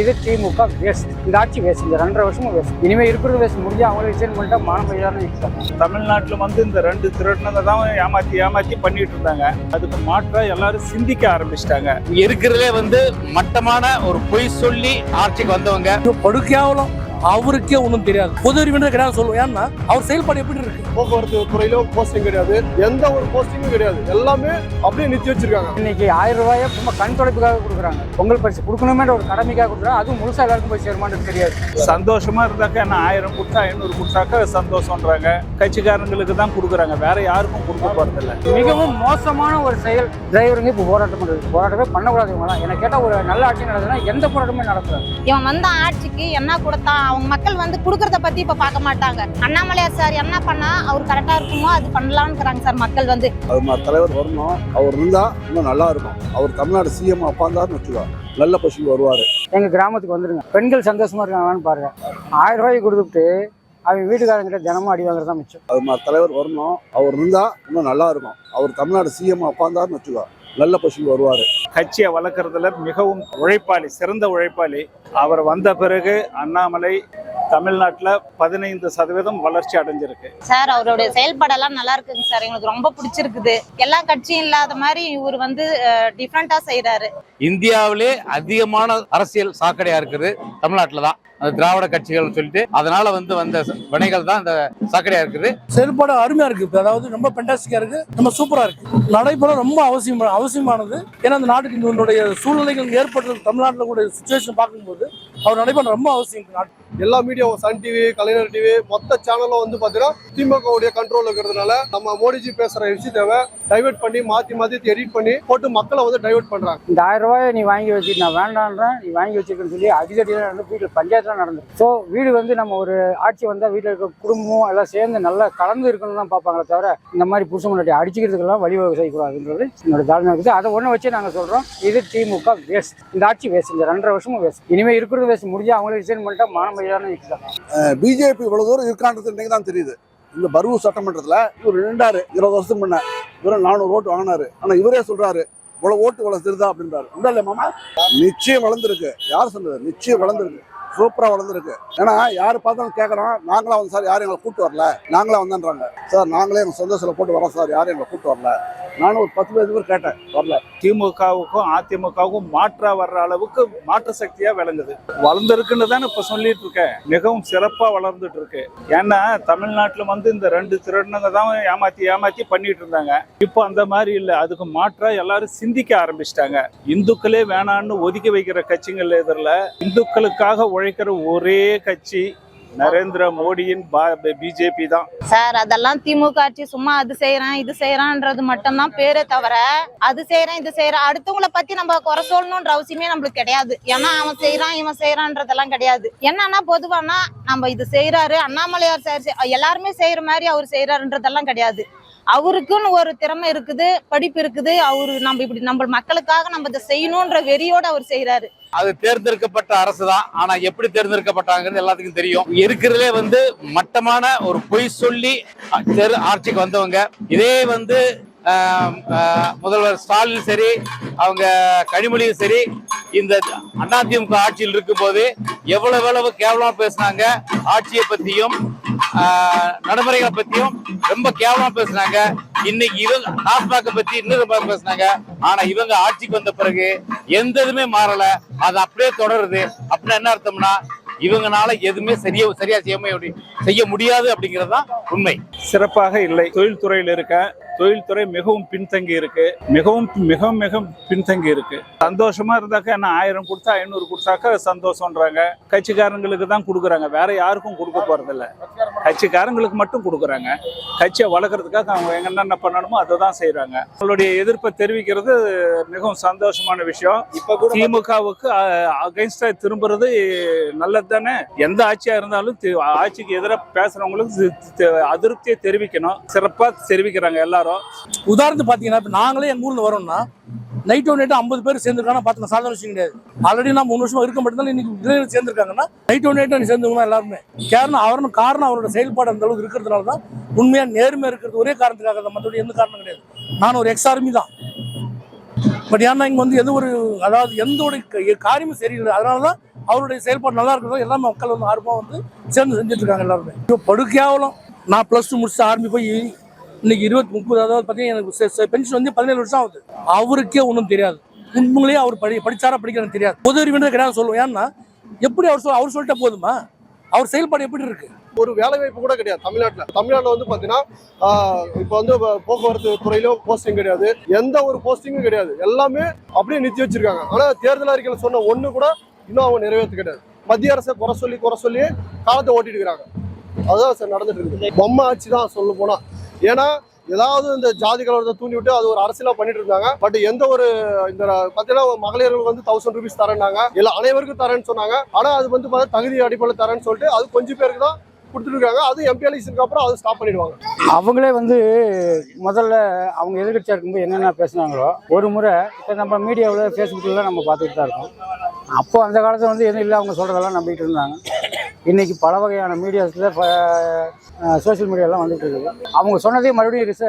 இது திமுக வேஸ்ட். இந்த ஆட்சி வேஸ்ட். இந்த ரெண்டரை வருஷமும் வேஸ்ட். இனிமே இருக்கிறது வேஸ்ட். முடிஞ்சா அவங்களே ரிசைன் பண்ணிட்டா மானம் தமிழ்நாட்டில் வந்து இந்த ரெண்டு திருடனுங்க தான் ஏமாத்தி ஏமாத்தி பண்ணிட்டு இருந்தாங்க. அதுக்கு மாற்றா எல்லாரும் சிந்திக்க ஆரம்பிச்சிட்டாங்க. இருக்கிறதுலே வந்து மட்டமான ஒரு பொய் சொல்லி ஆட்சிக்கு வந்தவங்க. படுக்கையாவலும். அவருக்கே ஒன்றும் தெரியாது. பொது அறிவினர் கிடையாது சொல்லுவோம் ஏன்னா அவர் செயல்பாடு எப்படி இருக்கு? போக்குவரத்து துறையில போஸ்டிங் கிடையாது. எந்த ஒரு போஸ்டிங்கும் கிடையாது. எல்லாமே அப்படியே நிறுத்தி வச்சிருக்காங்க. இன்னைக்கு ஆயிரம் ரூபாயை சும்மா கண் தொலைப்புக்காக கொடுக்குறாங்க. பொங்கல் பரிசு கொடுக்கணுமே ஒரு கடமைக்காக கொடுக்குறாங்க. அதுவும் முழுசா எல்லாருக்கும் போய் சேருமான்னு தெரியாது. சந்தோஷமா இருந்தாக்க என்ன ஆயிரம் கொடுத்தா ஐநூறு கொடுத்தாக்க சந்தோஷம்ன்றாங்க. கட்சிக்காரங்களுக்கு தான் கொடுக்குறாங்க. வேற யாருக்கும் கொடுக்க போறதில்ல. மிகவும் மோசமான ஒரு செயல். டிரைவருங்க இப்போ போராட்டம் பண்ணுறது போராட்டமே பண்ணக்கூடாது இவங்க தான் என்ன கேட்டால் ஒரு நல்ல ஆட்சி நடக்குதுன்னா எந்த போராட்டமே நடக்காது. இவன் வந்த ஆட்சிக்கு என்ன கொடுத்தான் அவங்க மக்கள் வந்து கொடுக்கறத பத்தி இப்ப பார்க்க மாட்டாங்க. அண்ணாமலையார் சார் என்ன பண்ணா அவர் கரெக்டா இருக்குமோ அது பண்ணலாம்ங்கிறாங்க சார் மக்கள் வந்து. அது தலைவர் வரணும். அவர் இருந்தா இன்னும் நல்லா இருக்கும். அவர் தமிழ்நாடு சிஎம் உட்காந்தாருன்னு வச்சுக்கோ நல்ல பொசிஷன் வருவார். எங்க கிராமத்துக்கு வந்துருங்க. பெண்கள் சந்தோஷமா இருக்காங்கன்னு பாருங்க. ஆயிரம் ரூபாய்க்கு கொடுத்துட்டு அவங்க வீட்டுக்காரங்கிட்ட தினமும் அடி வாங்குறது மிச்சம். அது மாதிரி தலைவர் வரணும். அவர் இருந்தா இன்னும் நல்லா இருக்கும். அவர் தமிழ்நாடு சிஎம் உட்காந்தாருன்னு வச்சுக்கோ நல்ல பொசிஷன் வருவார். கட்சியை வளர்க்கறதுல மிகவும் உழைப்பாளி சிறந்த உழைப்பாளி. அவர் வந்த பிறகு அண்ணாமலை தமிழ்நாட்டில் பதினைந்து சதவீதம் வளர்ச்சி அடைஞ்சிருக்கு. சார் அவருடைய செயல்பாடெல்லாம் நல்லா இருக்குங்க சார். எங்களுக்கு ரொம்ப பிடிச்சிருக்குது. எல்லா கட்சியும் இல்லாத மாதிரி இவர் வந்து டிஃப்ரெண்டா செய்யறாரு இந்தியாவிலே அதிகமான அரசியல் சாக்கடையா இருக்குது தமிழ்நாட்டில் தான் அந்த திராவிட கட்சிகள் சொல்லிட்டு அதனால வந்து வந்த வினைகள் தான் இந்த சாக்கடையா இருக்குது. செயல்பாடு அருமையா இருக்கு. அதாவது ரொம்ப பெண்டாஸ்டிக்கா இருக்கு. ரொம்ப சூப்பரா இருக்கு. நடைபெற ரொம்ப அவசியம் அவசியமானது. ஏன்னா அந்த நாட்டுக்கு இதனுடைய சூழ்நிலைகள் ஏற்பட்டது தமிழ்நாட்டில் கூட சுச்சுவேஷன் பார்க்கும்போது அவர் நடைபெற ரொம்ப அவசியம் நாட்டுக்கு. எல்லா மீடியாவும் சன் டிவி கலைஞர் டிவி மொத்த சேனலும் வந்து பார்த்தீங்கன்னா திமுகவுடைய கண்ட்ரோல் இருக்கிறதுனால நம்ம மோடிஜி பேசுற விஷயத்தை டைவெர்ட் பண்ணி மாத்தி மாத்தி எடிட் பண்ணி போட்டு மக்களை வந்து டைவெர்ட் பண்றாங்க. இந்த ஆயிரம் ரூபாய் நீ வாங்கி வச்சு நான் வேண்டான்றேன் நீ வாங்கி வச்சிருக்கேன்னு சொல்லி அதிகடியாக நடந்து வீட்டில் பஞ்சாயத்துல நடந்தது ஸோ வீடு வந்து நம்ம ஒரு ஆட்சி வந்தால் வீட்டில் இருக்க குடும்பம் எல்லாம் சேர்ந்து நல்லா கலந்து இருக்கணும்னு தான் பார்ப்பாங்களே தவிர இந்த மாதிரி புருஷன் முன்னாடி அடிச்சுக்கிறதுக்கெல்லாம் வழிவகை செய்யக்கூடாதுன்றது என்னோட தாரணை இருக்குது. அதை ஒன்று வச்சு நாங்கள் சொல்கிறோம் இது திமுக வேஸ்ட் இந்த ஆட்சி வேஸ்ட் இந்த ரெண்டரை வருஷமும் வேஸ்ட் இனிமேல் இருக்கிறது வேஸ்ட் முடிஞ்சு அவங்களே ரிசைன் பண்ணிட்டா மானம் பிஜேபி இவ்வளவு தூரம் இருக்கான்றது இன்னைக்கு தான் தெரியுது. இந்த பருவூர் சட்டமன்றத்துல இவர் நின்றாரு இருபது வருஷத்துக்கு முன்ன. இவரும் நானூறு ஓட்டு வாங்கினாரு. ஆனால் இவரே சொல்றாரு இவ்வளவு ஓட்டு இவ்வளவு திருதா அப்படின்றாரு. உண்டா இல்லையா மாமா? நிச்சயம் வளர்ந்துருக்கு. யார் சொன்னது? நிச்சயம் வளர்ந்துருக்கு. சூப்பரா வளர்ந்துருக்கு. ஏன்னா யாரு பார்த்தாலும் கேட்கறோம் நாங்களா வந்து சார் யாரும் எங்களை கூட்டு வரல. நாங்களா வந்தேன்றாங்க. சார் நாங்களே எங்க சொந்த சில போட்டு வரோம் சார். யாரும் எங்களை கூட்டு வரல. நானும் ஒரு பத்து பேர் பேர் கேட்டேன் வரல. திமுகவுக்கும் அதிமுகவுக்கும் மாற்றா வர்ற அளவுக்கு மாற்று சக்தியா விளங்குது. வளர்ந்துருக்குன்னு தானே இப்ப சொல்லிட்டு இருக்கேன். மிகவும் சிறப்பா வளர்ந்துட்டு இருக்கு. ஏன்னா தமிழ்நாட்டுல வந்து இந்த ரெண்டு திருடனுங்க தான் ஏமாத்தி ஏமாத்தி பண்ணிட்டு இருந்தாங்க. இப்போ அந்த மாதிரி இல்ல. அதுக்கு மாற்றா எல்லாரும் சிந்திக்க ஆரம்பிச்சிட்டாங்க. இந்துக்களே வேணான்னு ஒதுக்கி வைக்கிற கட்சிகள் எதிரில் இந்துக்களுக்காக உழைக்கிற ஒரே கட்சி நரேந்திர மோடியின் பிஜேபி தான். சார் அதெல்லாம் திமுக ஆட்சி சும்மா அது செய்யறேன் இது செய்யறான்றது மட்டும்தான் பேரே தவிர அது செய்யறேன் இது செய்யறேன். அடுத்தவங்கள பத்தி நம்ம குறை சொல்லணும்ன்ற அவசியமே நம்மளுக்கு கிடையாது. ஏன்னா அவன் செய்யறான் இவன் செய்யறான்றதெல்லாம் கிடையாது. என்னன்னா பொதுவானா நம்ம இது செய்யறாரு அண்ணாமலையார் சார் எல்லாருமே செய்யற மாதிரி அவர் செய்யறாருன்றதெல்லாம் கிடையாது. அவருக்குன்னு ஒரு திறமை இருக்குது படிப்பு இருக்குது. அவரு நம்ம இப்படி நம்ம மக்களுக்காக நம்ம இதை செய்யணும்ன்ற வெறியோட அவர் செய்யறாரு அது தேர்ந்தெடுக்கப்பட்ட அரசு தான் ஆனா எப்படி தேர்ந்தெடுக்கப்பட்டாங்கிறது எல்லாத்துக்கும் தெரியும். இருக்கிறதுலே வந்து மட்டமான ஒரு பொய் சொல்லி தெரு- ஆட்சிக்கு வந்தவங்க. இதே வந்து முதல்வர் ஸ்டாலின் சரி அவங்க கனிமொழியும் சரி இந்த அதிமுக ஆட்சியில் இருக்கும்போது எவ்வளவு எவ்வளவு கேவலமா பேசுனாங்க. ஆட்சியை பத்தியும் நடைமுறைகளை பத்தியும் ரொம்ப கேவலமா பேசுனாங்க. இன்னைக்கு இவங்க டாஸ்மாக பத்தி இன்னும் ரொம்ப பேசுனாங்க. ஆனா இவங்க ஆட்சிக்கு வந்த பிறகு எந்த இதுமே மாறல. அது அப்படியே தொடருது. அப்படின்னா என்ன அர்த்தம்னா இவங்கனால எதுவுமே சரியா சரியா செய்ய செய்ய முடியாது அப்படிங்கிறது தான் உண்மை. சிறப்பாக இல்லை. தொழில்துறையில் இருக்க தொழில்துறை மிகவும் பின்தங்கி இருக்கு. மிகவும் மிகவும் மிகவும் பின்தங்கி இருக்கு. சந்தோஷமா இருந்தாக்க என்ன ஆயிரம் கொடுத்தா ஐநூறு கொடுத்தாக்க சந்தோஷம்ன்றாங்க. கட்சிக்காரங்களுக்கு தான் கொடுக்குறாங்க. வேற யாருக்கும் கொடுக்க போறதில்ல. கட்சிக்காரங்களுக்கு மட்டும் கொடுக்குறாங்க. கட்சியை வளர்க்கறதுக்காக அவங்க என்னென்ன பண்ணணுமோ அதை தான் செய்யறாங்க அவங்களுடைய எதிர்ப்பை தெரிவிக்கிறது மிகவும் சந்தோஷமான விஷயம். இப்ப கூட திமுகவுக்கு அகைன்ஸ்டா திரும்புறது நல்லது தானே? எந்த ஆட்சியா இருந்தாலும் ஆட்சிக்கு எதிராக பேசுறவங்களுக்கு அதிருப்தியை தெரிவிக்கணும். சிறப்பா தெரிவிக்கிறாங்க எல்லாரும். உதாரணத்துக்கு பாத்தீங்கன்னா இப்போ நாங்களே எங்கள் ஊர்ல வரோம்னா நைட் ஒன் நைட்டு ஐம்பது பேர் சேர்ந்துருக்காங்க பார்த்து சாதாரண விஷயம் கிடையாது. ஆல்ரெடி நான் மூணு வருஷமா இருக்க மட்டும்தான் இன்னைக்கு இளைஞர்கள் சேர்ந்துருக்காங்கன்னா நைட் ஒன் நைட்டு சேர்ந்துருக்கணும் எல்லாருமே. காரணம் அவரும் காரணம் அவரோட செயல்பாடு அந்த அளவுக்கு இருக்கிறதுனால தான் உண்மையாக நேர்மையாக இருக்கிறது ஒரே காரணத்துக்காக தான். மற்றபடி எந்த காரணம் கிடையாது. நான் ஒரு எக்ஸ் ஆர்மி தான். பட் ஏன்னா இங்க வந்து எந்த ஒரு அதாவது எந்த ஒரு காரியமும் சரியில்லை. அதனால தான் அவருடைய செயல்பாடு நல்லா இருக்கிறதோ எல்லாமே மக்கள் வந்து ஆர்வமாக வந்து சேர்ந்து செஞ்சுட்டு இருக்காங்க எல்லாருமே. இப்போ படுக்கையாவலும் நான் ப்ளஸ் டூ முடிச்சு ஆர்மி போய் இன்னைக்கு இருபத்தி முப்பது அதாவது பார்த்தீங்கன்னா எனக்கு பென்ஷன் வந்து பதினேழு வருஷம் ஆகுது. அவருக்கே ஒன்றும் தெரியாது. உண்மையிலேயே அவர் படி படிச்சாரா படிக்கிறான்னு தெரியாது. பொது அறிவுன்றது கிடையாது சொல்லுவோம்? ஏன்னா எப்படி அவர் சொல் அவர் சொல்லிட்டா போதுமா? அவர் செயல்பாடு எப்படி இருக்கு? ஒரு வேலை வாய்ப்பு கூட கிடையாது தமிழ்நாட்டில். தமிழ்நாட்டில் வந்து பார்த்தீங்கன்னா இப்போ வந்து போக்குவரத்து துறையிலோ போஸ்டிங் கிடையாது. எந்த ஒரு போஸ்டிங்கும் கிடையாது. எல்லாமே அப்படியே நிறுத்தி வச்சிருக்காங்க. ஆனால் தேர்தல் அறிக்கையில் சொன்ன ஒன்று கூட இன்னும் அவங்க நிறைவேற்ற கிடையாது. மத்திய அரசை குறை சொல்லி குறை சொல்லி காலத்தை ஓட்டிட்டு இருக்கிறாங்க. அதுதான் சார் நடந்துட்டு இருக்குது. பொம்மை ஆட்சி தான் சொல்ல போனால் ஏன்னா ஏதாவது இந்த ஜாதி கலவரத்தை தூண்டி விட்டு அது ஒரு அரசியலா பண்ணிட்டு இருந்தாங்க பட் எந்த ஒரு இந்த பாத்தீங்கன்னா மகளிர்களுக்கு வந்து தௌசண்ட் ருபீஸ் தரேன்னாங்க. இல்ல அனைவருக்கும் தரேன்னு சொன்னாங்க. ஆனா அது வந்து பார்த்தா தகுதி அடிப்படையில் தரேன்னு சொல்லிட்டு அது கொஞ்சம் பேருக்கு தான் கொடுத்துருக்காங்க அது எம்பி எலெக்ஷனுக்கு அப்புறம் அதை ஸ்டாப் பண்ணிடுவாங்க. அவங்களே வந்து முதல்ல அவங்க எதிர்கட்சியாக இருக்கும்போது என்னென்ன பேசுனாங்களோ ஒரு முறை இப்போ நம்ம மீடியாவில் ஃபேஸ்புக்கில் நம்ம பார்த்துட்டு தான் இருக்கோம். அப்போ அந்த காலத்தில் வந்து எதுவும் இல்லை அவங்க சொல்கிறதெல்லாம் நம்பிட்டு இருந்தாங்க. இன்னைக்கு பல வகையான மீடியாஸில் சோஷியல் மீடியாலாம் வந்துட்டு இருக்குது. அவங்க சொன்னதே மறுபடியும் ரிச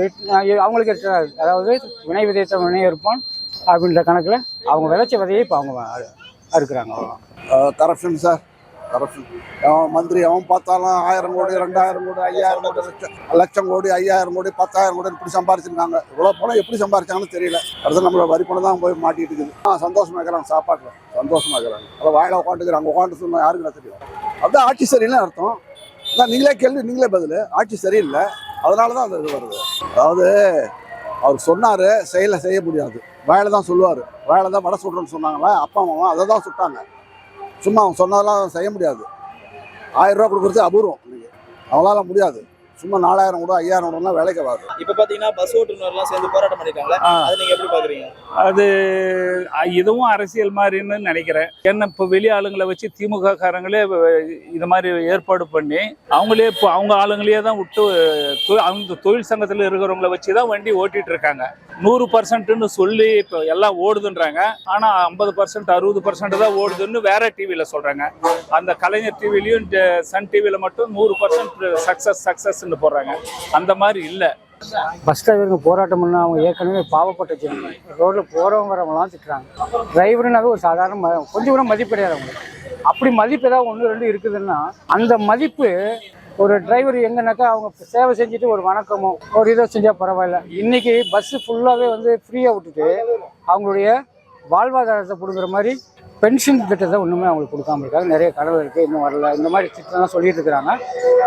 ரிட்- அவங்களுக்கு அதாவது வினை விதைத்த வினை இருப்பான் அப்படின்ற கணக்கில் அவங்க விளைச்ச விதையை இப்போ அவங்க அறுக்கிறாங்க. அறுக்குறாங்க கரப்ஷன் சார் கரப்ஷன் அவன் மந்திரி அவன் பார்த்தாலும் ஆயிரம் கோடி ரெண்டாயிரம் கோடி ஐயாயிரம் கோடி லட்சம் லட்சம் கோடி ஐயாயிரம் கோடி பத்தாயிரம் கோடி இப்படி சம்பாரிச்சிருக்காங்க. இவ்வளோ பணம் எப்படி சம்பாரிச்சாங்கன்னு தெரியல. அடுத்து நம்மளோட வரி பணம் தான் போய் மாட்டிட்டு இருக்குது. ஆ சந்தோஷமா இருக்கிறாங்க சாப்பாட்டில். சந்தோஷமா இருக்கிறாங்க. அதை வாயில உட்காந்துக்கிறாங்க. உட்காந்து சொன்னா யாருக்குன்னு தெரியும்? அதுதான் ஆட்சி சரியில்லை அர்த்தம். அதான் நீங்களே கேள்வி நீங்களே பதில். ஆட்சி சரியில்லை. அதனால தான் அந்த இது வருது. அதாவது அவர் சொன்னார் செயலை செய்ய முடியாது. வாயில தான் சொல்லுவார். வேலை தான் வடை சுடுறேன்னு சொன்னாங்களா? அப்பா அம்மா அதை தான் சுட்டாங்க. சும்மா அவங்க சொன்னதெல்லாம் செய்ய முடியாது. ஆயிரம் ரூபா கொடுக்குறது அபூர்வம் அவங்களால முடியாது. சும்மா நாலாயிரம் கூட ஐயாயிரம் கூடலாம் வேலைக்கு ஆகாது இப்ப பாத்தீங்கன்னா பஸ் ஓட்டுநர்லாம் சேர்ந்து போராட்டம் பண்ணிருக்காங்களே? ஆ. அதை நீங்க எப்படி பாக்குறீங்க? அது இதுவும் அரசியல் மாதிரின்னு நினைக்கிறேன். ஏன்னா இப்போ வெளி ஆளுங்களை வச்சு திமுக காரங்களே இது மாதிரி ஏற்பாடு பண்ணி அவங்களே இப்போ அவங்க ஆளுங்களையே தான் விட்டு தொ- அவங்க தொழில் சங்கத்தில் இருக்கிறவங்கள வச்சு தான் வண்டி ஓட்டிட்டு இருக்காங்க. நூறு பர்சன்ட்னு சொல்லி இப்போ எல்லாம் ஓடுதுன்றாங்க. ஆனால் ஐம்பது பர்சன்ட் அறுபது பர்சன்ட் தான் ஓடுதுன்னு வேற டிவியில் சொல்கிறாங்க அந்த கலைஞர் டிவிலையும் சன் டிவியில் மட்டும் நூறு பர்சன்ட் சக்ஸஸ் சக்ஸஸ்ன்னு போடுறாங்க. அந்த மாதிரி இல்லை. பஸ் டிரைவருங்க போராட்டம் பண்ண அவங்க ஏற்கனவே பாவப்பட்ட ஜனங்க ரோட்டில் போகிறவங்கிறவங்களாம் திட்டுறாங்க. டிரைவருனாவே ஒரு சாதாரண ம கொஞ்சம் கூட மதிப்பு கிடையாது அவங்களுக்கு. அப்படி மதிப்பு ஏதாவது ஒன்று ரெண்டு இருக்குதுன்னா அந்த மதிப்பு ஒரு டிரைவர் எங்கன்னாக்கா அவங்க சேவை செஞ்சுட்டு ஒரு வணக்கமோ ஒரு இதோ செஞ்சால் பரவாயில்ல. இன்னைக்கு பஸ்ஸு ஃபுல்லாகவே வந்து ஃப்ரீயாக விட்டுட்டு அவங்களுடைய வாழ்வாதாரத்தை கொடுக்குற மாதிரி பென்ஷன் திட்டத்தை ஒன்றுமே அவங்களுக்கு கொடுக்காம இருக்காங்க. நிறைய கடவுள் இருக்குது இன்னும் வரல. இந்த மாதிரி திட்டம்லாம் சொல்லிட்டு இருக்கிறாங்க.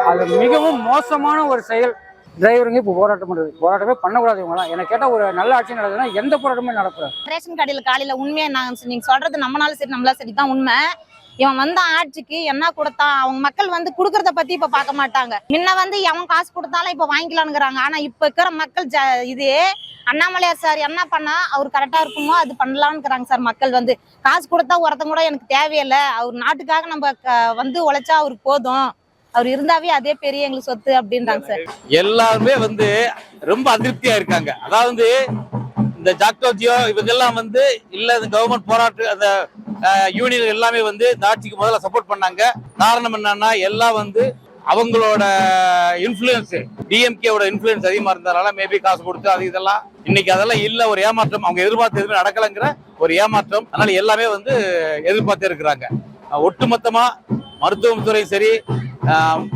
அது மிகவும் மோசமான ஒரு செயல். டிரைவருங்க இப்போ போராட்டம் பண்ணுறது போராட்டமே பண்ணக்கூடாது இவங்களாம் எனக்கு கேட்டால் ஒரு நல்ல ஆட்சி நடக்குதுன்னா எந்த போராட்டமே நடக்கூடாது ரேஷன் கடையில் காலையில் உண்மையாக நாங்கள் நீங்கள் சொல்கிறது நம்மனாலும் சரி நம்மளால சரி தான் உண்மை. இவன் வந்த ஆட்சிக்கு என்ன கொடுத்தான்? அவங்க மக்கள் வந்து கொடுக்கறத பத்தி இப்ப பார்க்க மாட்டாங்க. முன்ன வந்து எவன் காசு கொடுத்தாலும் இப்ப வாங்கிக்கலாம்ங்கிறாங்க ஆனா இப்ப இருக்கிற மக்கள் இது அண்ணாமலையார் சார் என்ன பண்ணா அவர் கரெக்டா இருக்குமோ அது பண்ணலாம்ங்கிறாங்க சார் மக்கள் வந்து. காசு கொடுத்தா ஒருத்தங்க கூட எனக்கு தேவையில்லை. அவர் நாட்டுக்காக நம்ம வந்து உழைச்சா அவருக்கு போதும். அவர் இருந்தாவே அதே பெரிய எங்களுக்கு சொத்து அப்படின்றாங்க சார். எல்லாருமே வந்து ரொம்ப அதிருப்தியா இருக்காங்க. அதாவது இந்த ஜாக்டோஜியோ இவங்கெல்லாம் வந்து இல்ல கவர்மெண்ட் போராட்ட அந்த யூனியன் எல்லாமே வந்து இந்த ஆட்சிக்கு முதல்ல சப்போர்ட் பண்ணாங்க. காரணம் என்னன்னா எல்லாம் வந்து அவங்களோட இன்ஃப்ளூயன்ஸ் டிஎம்கேவோட இன்ஃபுளுன்ஸ் அதிகமா இருந்ததுனால மேபி காசு கொடுத்து அது இதெல்லாம் இன்னைக்கு அதெல்லாம் இல்ல ஒரு ஏமாற்றம் அவங்க எதிர்பார்த்து எதுவுமே நடக்கலைங்கிற ஒரு ஏமாற்றம். அதனால எல்லாமே வந்து எதிர்பார்த்து இருக்கிறாங்க. ஒட்டுமொத்தமாக மருத்துவத்துறையும் சரி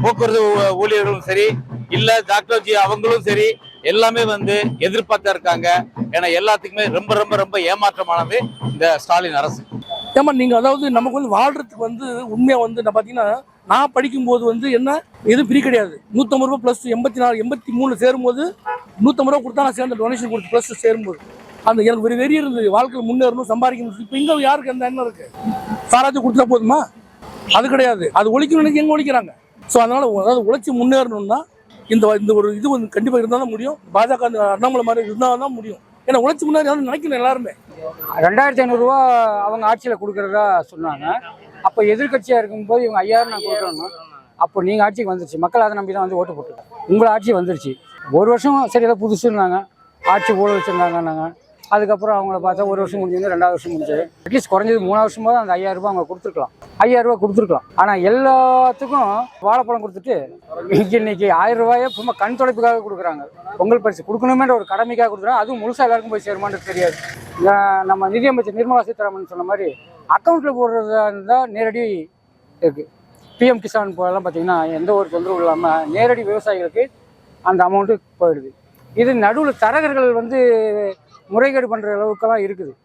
போக்குவரத்து ஊழியர்களும் சரி இல்ல டாக்டர்ஜி அவங்களும் சரி எல்லாமே வந்து எதிர்பார்த்தா இருக்காங்க. ஏன்னா எல்லாத்துக்குமே ரொம்ப ரொம்ப ரொம்ப ஏமாற்றமானது இந்த ஸ்டாலின் அரசு. ஏமா நீங்கள் அதாவது நமக்கு வந்து வாழ்கிறதுக்கு வந்து உண்மையாக வந்து நான் பார்த்தீங்கன்னா நான் படிக்கும்போது வந்து என்ன எதுவும் ஃப்ரீ கிடையாது. நூற்றம்பது ரூபா ப்ளஸ் எண்பத்தி நாலு எண்பத்தி மூணு சேரும்போது நூற்றம்பது ரூபா கொடுத்தா நான் சேர்ந்த டொனேஷன் கொடுத்து ப்ளஸ் சேரும்போது. அந்த எனக்கு ஒரு வெறி இருந்தது. வாழ்க்கையில் முன்னேறணும் சம்பாதிக்கணும். இப்போ இங்கே யாருக்கு எந்த எண்ணம் இருக்கு? சாராச்சும் கொடுத்தா போதுமா? அது கிடையாது. அது ஒழிக்கணும்னு எங்க ஒழிக்கிறாங்க? ஸோ அதனால அதாவது உழைச்சி முன்னேறணும்னா இந்த இந்த ஒரு இது வந்து கண்டிப்பாக இருந்தால் தான் முடியும். பாஜக அந்த அண்ணாமலை மாதிரி இருந்தால் தான் முடியும். ஏன்னா உழைச்சி முன்னாடி நினைக்கணும் எல்லாருமே. ரெண்டாயிரத்தி ஐநூறுரூவா அவங்க ஆட்சியில் கொடுக்குறதா சொன்னாங்க. அப்போ எதிர்க்கட்சியாக இருக்கும்போது இவங்க ஐயாயிரம் நான் கொடுக்குறோன்னா அப்போ நீங்கள் ஆட்சிக்கு வந்துருச்சு. மக்கள் அதை நம்பி தான் வந்து ஓட்டு போட்டுருக்காங்க உங்களை ஆட்சி வந்துருச்சு. ஒரு வருஷம் சரி ஏதோ புதுசுன்னாங்க ஆட்சி ஊழல் வச்சுருந்தாங்கன்னாங்க. அதுக்கப்புறம் அவங்கள பார்த்தா ஒரு வருஷம் முடிஞ்சது ரெண்டாவது வருஷம் முடிஞ்சது. அட்லீஸ்ட் குறைஞ்சது மூணாவது வருஷமாவது அந்த ஐயாயிரம் ரூபாய் அவங்க கொடுத்துருக்கலாம். ஐயாயிரம் ரூபாய் கொடுத்துருக்கலாம். ஆனால் எல்லாத்துக்கும் வாழைப்பழம் கொடுத்துட்டு இன்னைக்கு ஆயிரம் ரூபாயை சும்மா கண் துடைப்புக்காக கொடுக்குறாங்க. பொங்கல் பரிசு கொடுக்கணுமேன்ற ஒரு கடமைக்காக கொடுக்குறாங்க. அதுவும் முழுசாக எல்லாருக்கும் போய் சேருமான்னு தெரியாது. நம்ம நிதியமைச்சர் நிர்மலா சீதாராமன் சொன்ன மாதிரி அக்கௌண்ட்டில் போடுறதா இருந்தால் நேரடி இருக்குது பிஎம் கிசான் போலாம் பார்த்தீங்கன்னா எந்த ஒரு தொந்தரவும் இல்லாமல் நேரடி விவசாயிகளுக்கு அந்த அமௌண்ட்டு போயிடுது. இது நடுவில் தரகர்கள் வந்து முறைகேடு பண்ணுற அளவுக்கெல்லாம் இருக்குது.